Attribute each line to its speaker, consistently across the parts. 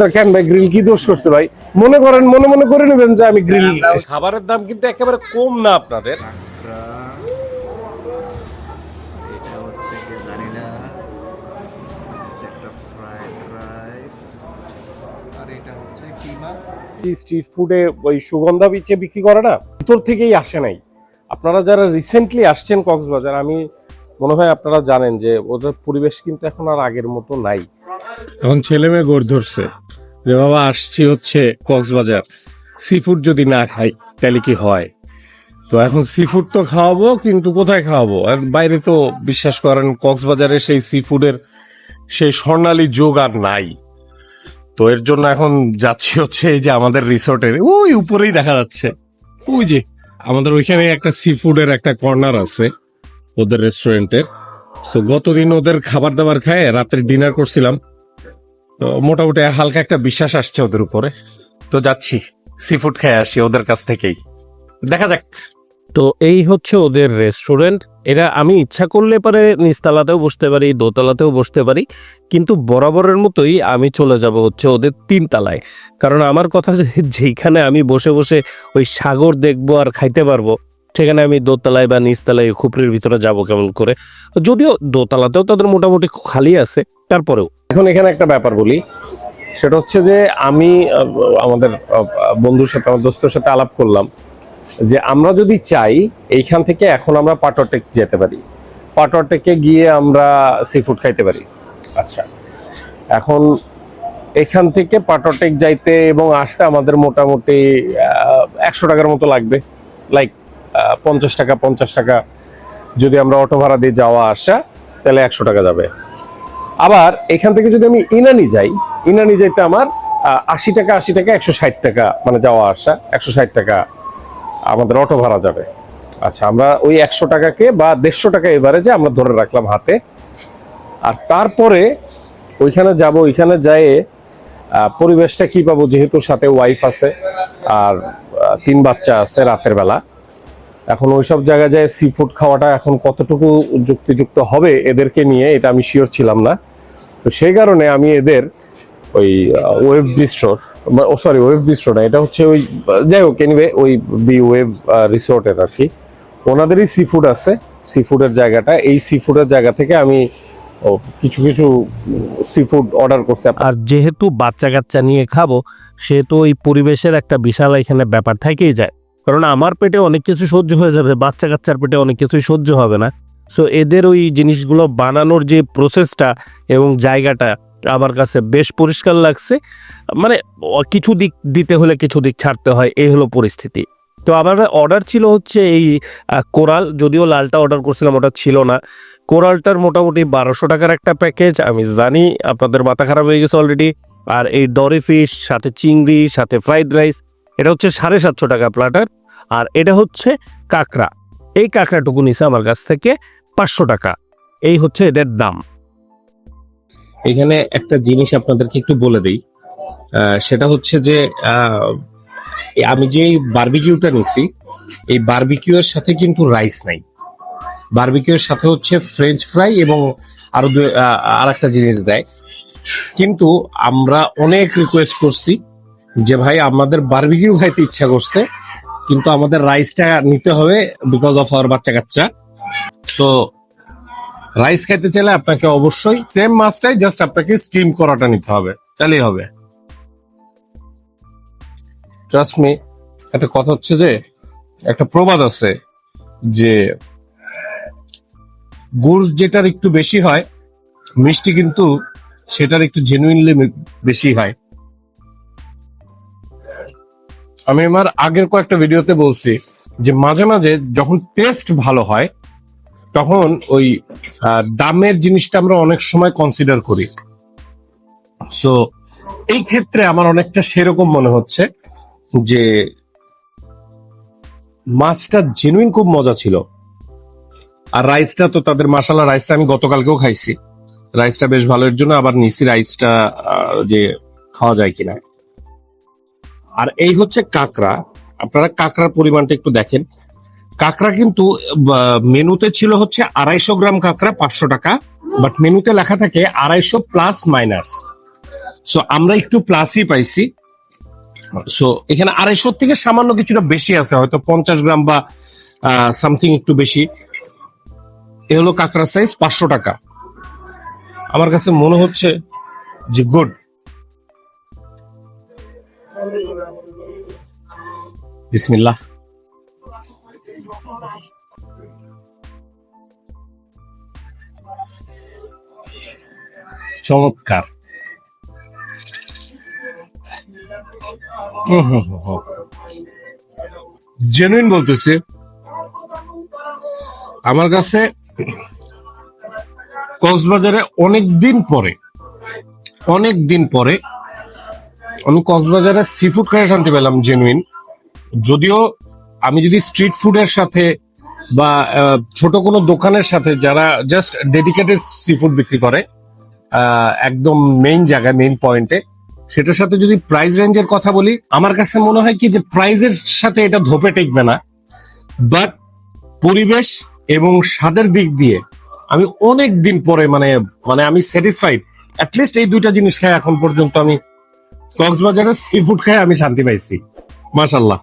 Speaker 1: তা কেন ভাই গ্রিল কি দোষ করছে ভাই? মনে করেন মনে মনে করে নেবেন যে আমি গ্রিল খাবারের দাম কিন্তু একেবারে কম না আপনাদের।
Speaker 2: কাঁকড়া এটা হচ্ছে কি জানি না এটা একটা ফ্রাইড রাইস আর এটা হচ্ছে কি মাছ
Speaker 1: স্ট্রিট ফুডে ওই সুগন্ধা বিচে বিক্রি করে না ভিতর থেকেই আসে নাই। আপনারা যারা রিসেন্টলি আসছেন কক্সবাজার আমি মনে হয় আপনারা জানেন যে ওদের পরিবেশ কিন্তু এখন আর আগের মতো নাই। এখন ছেলে মেয়ে গোড় ধরছে। যে বাবা, আসছি হচ্ছে কক্সবাজার। সি ফুড যদি না খাই, তাহলে কি হয়? তো এখন সি ফুড তো খাওয়াবো, কিন্তু কোথায় খাওয়াবো? আর বাইরে তো বিশ্বাস করেন, কক্সবাজারে সেই সি ফুডের সেই স্বর্ণালী যোগ আর নাই। তো এর জন্য এখন যাচ্ছি হচ্ছে এই যে আমাদের রিসোর্টের, ওই উপরেই দেখা যাচ্ছে। ওই যে আমাদের ওইখানে একটা সি ফুডের একটা কর্নার আছে, ওদের রেস্টুরেন্টের তো গতদিন ওদের খাবার দাবার খায়, রাত্রে ডিনার করছিলাম। তো মোটামুটি হালকা একটা বিশ্বাস আসছে ওদের উপরে। তো যাচ্ছি সি ফুড খেয়ে আসি ওদের কাছ থেকেই। দেখা যাক।
Speaker 3: তো এই হচ্ছে ওদের রেস্টুরেন্ট এটা আমি ইচ্ছা করলে পারে নিচতলাতেও বসতে পারি, দোতলাতেও বসতে পারি, কিন্তু বরাবরের মতোই আমি চলে যাব হচ্ছে ওদের তিনতলায়। কারণ আমার কথা যেইখানে আমি বসে বসে ওই সাগর দেখব আর খাইতে পারব সেখানে আমি দোতলায় বা নিচতলায় খুপড়ির ভিতরে যাব কেমন করে। যদিও দোতলাতেও তাদের মোটামুটি খালি আছে, তারপরেও।
Speaker 1: এখন এখানে একটা ব্যাপার বলি, সেটা হচ্ছে যে আমি আমাদের বন্ধুর সাথে, আমার দোস্তের সাথে আলাপ করলাম যে আমরা যদি চাই, এইখান থেকে এখন আমরা পাটরটেক যেতে পারি। পাটরটেকে গিয়ে আমরা সি ফুড খাইতে পারি। আচ্ছা এখন এখান থেকে পাটরটেক যাইতে এবং আসতে আমাদের মোটামুটি একশো টাকার মতো লাগবে। লাইক পঞ্চাশ টাকা পঞ্চাশ টাকা যদি আমরা অটো ভাড়া দিয়ে যাওয়া আসা, তাহলে একশো টাকা যাবে। আবার এখান থেকে যদি আমি ইনানি যাই, ইনানি যাইতে আমার আশি টাকা আশি টাকা, একশো ষাট টাকা মানে যাওয়া আসা, একশো ষাট টাকা আমাদের অটো ভাড়া যাবে। আচ্ছা আমরা ওই একশো টাকাকে বা দেড়শো টাকা এভারেজে আমরা ধরে রাখলাম হাতে। আর তারপরে ওইখানে যাব, ওইখানে যেয়ে পরিবেশটা কি পাবো যেহেতু সাথে ওয়াইফ আছে, আর তিন বাচ্চা আছে রাতের বেলা। এখন ওইসব জায়গায় যায় সি ফুড খাওয়াটা এখন কতটুকু যুক্তিযুক্ত হবে এদেরকে নিয়ে, এটা আমি শিওর ছিলাম না। তো সেই কারণে আমি এদের ওই ওয়েভ বিস্টোর ও সরি ওয়েভ বিস্টোর না এটা হচ্ছে ওই, যাই হোক এনিওয়ে ওই বি ওয়েভ রিসোর্টের আর কি। ওনাদেরই সি ফুড আছে সি ফুডের জায়গাটা। এই সি ফুডের জায়গা থেকে আমি কিছু কিছু সি ফুড অর্ডার করছি।
Speaker 3: আর যেহেতু বাচ্চা কাচ্চা নিয়ে খাব, সেহেতু ওই পরিবেশের একটা বিশাল এখানে ব্যাপার থেকেই যায়। কারণ আমার পেটে অনেক কিছু সহ্য হয়ে যাবে বাচ্চা কাচ্চার পেটে অনেক কিছুই সহ্য হবে না। সো এদের ওই জিনিসগুলো বানানোর যে প্রসেসটা এবং জায়গাটা আমার কাছে বেশ পরিষ্কার লাগছে। মানে কিছু দিক দিতে হলে কিছু দিক ছাড়তে হয়, এই হলো পরিস্থিতি। তো আমার অর্ডার ছিল হচ্ছে এই কোরাল, যদিও লালটা অর্ডার করছিলাম, ওটা ছিল না। কোরালটার মোটামুটি বারোশো টাকার একটা প্যাকেজ আমি জানি আপনাদের মাথা খারাপ হয়ে গেছে অলরেডি আর এই ডরি ফিশ সাথে চিংড়ি, সাথে ফ্রাইড রাইস এটা হচ্ছে সাড়ে সাতশো টাকা প্লাটার, আর এটা হচ্ছে কাঁকড়া। এই কাঁকড়াটুকু নিছে আমার কাছ থেকে পাঁচশো টাকা। এই হচ্ছে এদের দাম।
Speaker 1: এখানে একটা জিনিস আপনাদেরকে একটু বলে দিই সেটা হচ্ছে যে আমি যে বার্বিকিউটা নিছি, এই বারবিকিউ এর সাথে কিন্তু রাইস নাই। বারবিকিউ এর সাথে হচ্ছে ফ্রেঞ্চ ফ্রাই এবং আরও আর একটা জিনিস দেয়। কিন্তু আমরা অনেক রিকোয়েস্ট করছি যে ভাই, আমাদের বারবিকিউ খাইতে ইচ্ছা করছে, কিন্তু আমাদের রাইসটা নিতে হবে বিকজ অফ আওয়ার বাচ্চা কাচ্চা। সো রাইস খাইতে চাইলে আপনাকে অবশ্যই সেম মাছটাই জাস্ট আপনাকে স্টিম করাটা নিতে হবে, তাহলেই হবে। ট্রাস্ট মি একটা কথা হচ্ছে যে, একটা প্রবাদ আছে যে, গুড় যেটার একটু বেশি হয়, মিষ্টি কিন্তু সেটার একটু জেনুইনলি বেশি হয়। আমি আমার আগের কয়েকটা ভিডিওতে বলছি যে মাঝে মাঝে যখন টেস্ট ভালো হয়, তখন ওই দামের জিনিসটা আমরা অনেক সময় কনসিডার করি। সো এই ক্ষেত্রে আমার অনেকটা সেরকম মনে হচ্ছে যে মাছটা জেনুইন খুব মজা ছিল। আর রাইসটা তো তাদের মাসালা রাইসটা আমি গতকালকেও খাইছি। রাইসটা বেশ ভালো, এর জন্য আবার নিছি রাইসটা যে খাওয়া যায় কিনা। আর এই হচ্ছে কাঁকড়া। আপনারা কাঁকড়ার পরিমাণটা একটু দেখেন। কাঁকড়া কিন্তু মেনুতে ছিল হচ্ছে আড়াইশো গ্রাম কাঁকড়া, পাঁচশো টাকা। বাট মেনুতে লেখা থাকে আড়াইশো প্লাস মাইনাস। সো আমরা একটু প্লাসই পাইছি। সো এখানে আড়াইশো থেকে সামান্য কিছুটা বেশি আছে। হয়তো পঞ্চাশ গ্রাম বা সামথিং একটু বেশি। এ হলো কাঁকড়া সাইজ পাঁচশো টাকা। আমার কাছে মনে হচ্ছে যে গুড বিসমিল্লাহ। চমৎকার। জেনুইন বলতেছে। আমার কাছে কক্সবাজারে অনেক দিন পরে অনেক দিন পরে আমি কক্সবাজারে সি ফুড খেয়ে শান্তি পেলাম জেনুইন যদিও আমি যদি স্ট্রিট ফুডের সাথে বা ছোট কোনো দোকানের সাথে যারা জাস্ট ডেডিকেটেড সি ফুড বিক্রি করে একদম মেইন জায়গায় মেইন পয়েন্টে সেটার সাথে যদি প্রাইস রেঞ্জের কথা বলি, আমার কাছে মনে হয় কি যে প্রাইজের সাথে এটা ধোপে টেকবে না। বাট পরিবেশ এবং স্বাদের দিক দিয়ে আমি অনেক দিন পরে মানে মানে আমি স্যাটিসফাইড অ্যাটলিস্ট এই দুইটা জিনিস খাই এখন পর্যন্ত আমি কক্সবাজারের সি ফুড খাই আমি শান্তি পাইছি। মাশাল্লাহ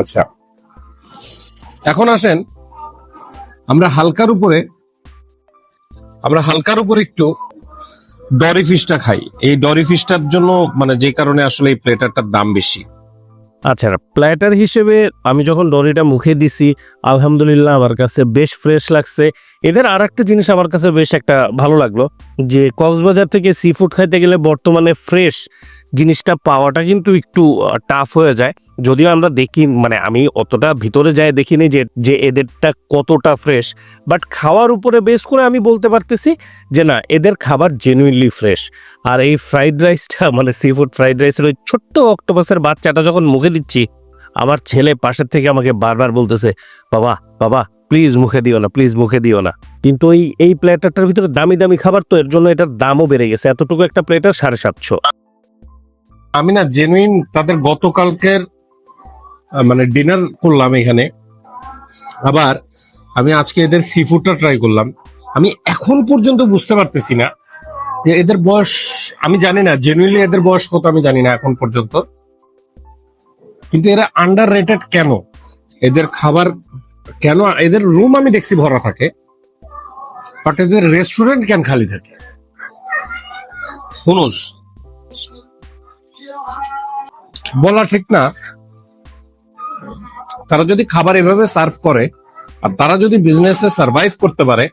Speaker 1: আচ্ছা। এখন আসেন, আমরা হালকার উপরে, আমরা হালকার উপরে একটু ডরি ফিশটা খাই। এই ডরি ফিশটার জন্য মানে যে কারণে আসলে এই প্লেটারটার দাম বেশি।
Speaker 3: আচ্ছা প্ল্যাটার হিসেবে আমি যখন ডরিটা মুখে দিছি, আলহামদুলিল্লাহ আমার কাছে বেশ ফ্রেশ লাগছে। এদের আর একটা জিনিস আমার কাছে বেশ একটা ভালো লাগল, যে কক্সবাজার থেকে সি ফুড খাইতে গেলে বর্তমানে ফ্রেশ জিনিসটা পাওয়াটা কিন্তু একটু টাফ হয়ে যায়। যদিও আমরা দেখি মানে আমি অতটা ভিতরে যাই দেখিনি যে যে এদেরটা কতটা ফ্রেশ বাট খাওয়ার উপরে বেস করে আমি বলতে পারতেছি যে না, এদের খাবার জেনুইনলি ফ্রেশ আর এই ফ্রাইড রাইসটা মানে সি ফুড ফ্রাইড রাইসের ওই ছোট্ট অক্টোপাসের বাচ্চাটা যখন মুখে দিচ্ছি, আমার ছেলে পাশের থেকে আমাকে বারবার বলতেছে, বাবা বাবা প্লিজ মুখে দিও না প্লিজ মুখে দিও না। কিন্তু ওই এই প্লেটারটার ভিতরে দামি দামি খাবার তো এর জন্য এটার দামও বেড়ে গেছে। এতটুকু একটা প্লেটার সাড়ে সাতশো।
Speaker 1: আমি না জেনুইন তাদের গতকালকের মানে ডিনার করলাম এখানে। আবার আমি আজকে এদের সি ফুডটা ট্রাই করলাম। আমি এখন পর্যন্ত বুঝতে পারতেছি না যে এদের বয়স, আমি জানি না জেনুইনলি এদের বয়স কত আমি জানি না এখন পর্যন্ত। কিন্তু এরা আন্ডার রেটেড কেন? এদের খাবার কেন? এদের রুম আমি দেখছি ভরা থাকে বাট এদের রেস্টুরেন্ট কেন খালি থাকে? হুনুস বলা ঠিক না। তারা যদি খাবার এভাবে সার্ভ করে, আর তারা যদি বিজনেসে সার্ভাইভ করতে পারে,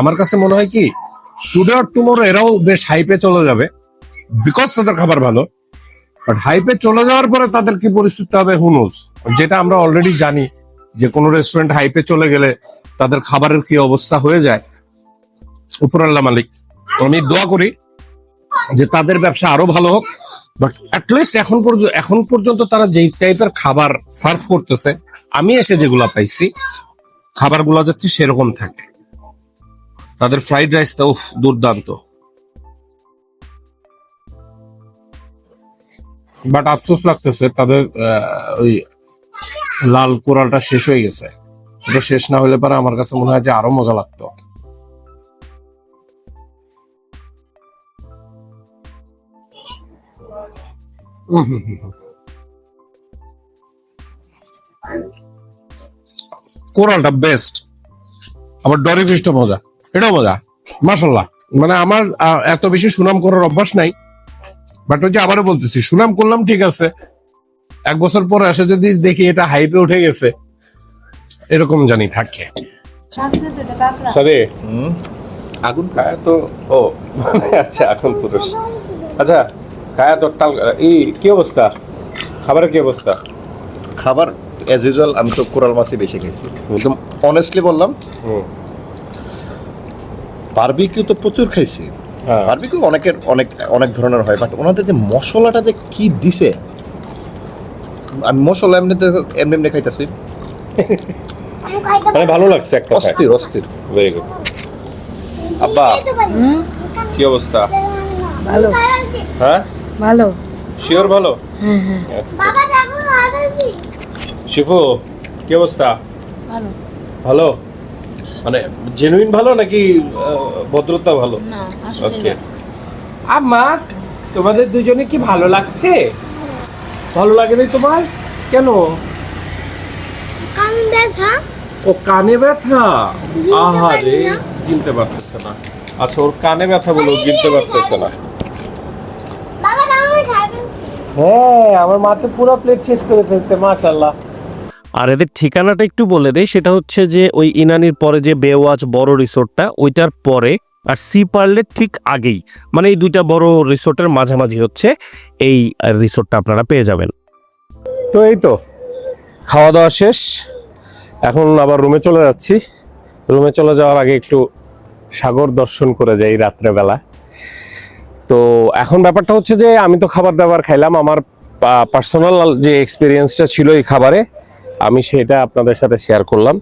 Speaker 1: আমার কাছে মনে হয় কি টুডে অর টুমোরো এরাও বেশ হাইপে চলে যাবে বিকজ তাদের খাবার ভালো। বাট হাইপে চলে যাওয়ার পরে তাদের কি পরিস্থিতি হবে? হুনুস যেটা আমরা অলরেডি জানি, যে কোনো রেস্টুরেন্ট হাইপে চলে গেলে তাদের খাবারের কি অবস্থা হয়ে যায়। উপর আল্লাহ মালিক, আমি দোয়া করি যে তাদের ব্যবসা আরও ভালো হোক বাট অ্যাটলিস্ট এখন পর্যন্ত এখন পর্যন্ত তারা যেই টাইপের খাবার সার্ভ করতেছে, আমি এসে যেগুলা পাইছি যাচ্ছে সেরকম থাকে। তাদের ফ্রাইড রাইসটা উফ, দুর্দান্ত। বাট আফসোস লাগতেছে, তাদের ওই লাল কোরালটা শেষ হয়ে গেছে। ওটা শেষ না হলে পরে আমার কাছে মনে হয় যে আরও মজা লাগতো। কোরালটা বেস্ট আবার ডরি ফিশটা মজা। এটাও মজা। মাসাল্লাহ মানে আমার এত বেশি সুনাম করার অভ্যাস নাই। বাট ওই যে আবারও বলতেছি সুনাম করলাম ঠিক আছে। এক বছর পরে এসে যদি দেখি এটা হাইপে উঠে গেছে এরকম জানি থাকে। সরি
Speaker 2: আগুন
Speaker 1: তো ও আচ্ছা এখন পুরুষ আচ্ছা খায়া তো টাল এই কি অবস্থা? খাবারের কি অবস্থা?
Speaker 2: খাবার অ্যাজ ইউজুয়াল আমি তো কোরাল মাছই বেশি খাইছি। একদম অনেস্টলি বললাম
Speaker 1: হুম।
Speaker 2: বারবিকিউ তো প্রচুর খাইছি।
Speaker 1: হ্যাঁ।
Speaker 2: বারবিকিউ অনেকের অনেক অনেক ধরনের হয় বাট ওনাদের যে মশলাটা যে কি দিছে আমি মশলা এমনিতে এমনি এমনি খাইতেছি।
Speaker 1: মানে ভালো লাগছে একটা
Speaker 2: অস্থির অস্থির।
Speaker 1: ভেরি গুড আব্বা কি অবস্থা?
Speaker 4: ভালো।
Speaker 1: হ্যাঁ?
Speaker 4: ভালো।
Speaker 1: শিওর ভালো?
Speaker 4: হ্যাঁ হ্যাঁ।
Speaker 1: শিফু কি অবস্থা?
Speaker 4: ভালো।
Speaker 1: ভালো? মানে জেনুইন ভালো নাকি ভদ্রতা ভালো?
Speaker 4: না আসলে
Speaker 1: আম্মা তোমাদের দুজনে কি ভালো লাগছে? ভালো লাগে লাগেনি তোমার? কেন?
Speaker 5: কান ব্যথা?
Speaker 1: ও কানে ব্যথা? আহারে। গিলতে পারতেছে না। আচ্ছা ওর কানে ব্যথা বলে ও গিলতে পারতেছে না।
Speaker 5: বাবা
Speaker 1: হ্যাঁ আমার মাথা পুরো প্লেট শেষ করে ফেলছে মাশাল্লাহ
Speaker 3: আর এদের ঠিকানাটা একটু বলে দেয় সেটা হচ্ছে যে ওই ইনানির পরে যে বেওয়াজ বড় রিসোর্টটা ওইটার পরে আর সি পার্লের ঠিক আগেই মানে এই দুইটা বড় রিসোর্টের মাঝামাঝি হচ্ছে এই রিসোর্টটা আপনারা পেয়ে যাবেন।
Speaker 1: তো এই তো খাওয়া দাওয়া শেষ। এখন আবার রুমে চলে যাচ্ছি। রুমে চলে যাওয়ার আগে একটু সাগর দর্শন করে যাই রাত্রেবেলা। তো এখন ব্যাপারটা হচ্ছে যে আমি তো খাবার দাবার খাইলাম, আমার পার্সোনাল যে এক্সপিরিয়েন্সটা ছিল এই খাবারে, আমি সেটা আপনাদের সাথে শেয়ার করলাম।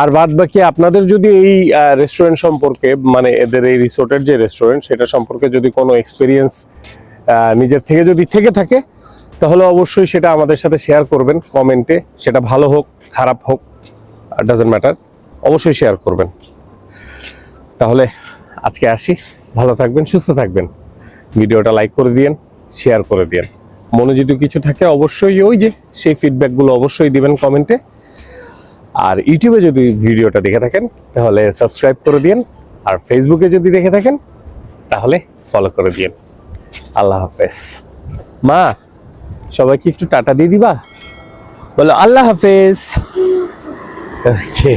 Speaker 1: আর বাদ বাকি আপনাদের যদি এই রেস্টুরেন্ট সম্পর্কে মানে এদের এই রিসোর্টের যে রেস্টুরেন্ট সেটা সম্পর্কে যদি কোনো এক্সপিরিয়েন্স নিজের থেকে যদি থেকে থাকে, তাহলে অবশ্যই সেটা আমাদের সাথে শেয়ার করবেন কমেন্টে সেটা ভালো হোক, খারাপ হোক ডাজেন্ট ম্যাটার অবশ্যই শেয়ার করবেন। তাহলে আজকে আসি। ভালো থাকবেন, সুস্থ থাকবেন। ভিডিওটা লাইক করে দিয়েন শেয়ার করে দিয়েন। মনে যদি কিছু থাকে অবশ্যই ওই যে সেই ফিডব্যাকগুলো অবশ্যই দিবেন কমেন্টে আর ইউটিউবে যদি ভিডিওটা দেখে থাকেন, তাহলে সাবস্ক্রাইব করে দিয়েন। আর ফেসবুকে যদি দেখে থাকেন, তাহলে ফলো করে দিয়েন। আল্লাহ হাফেজ। মা, সবাইকে একটু টাটা দিয়ে দিবা? বলো, আল্লাহ হাফেজ। ওকে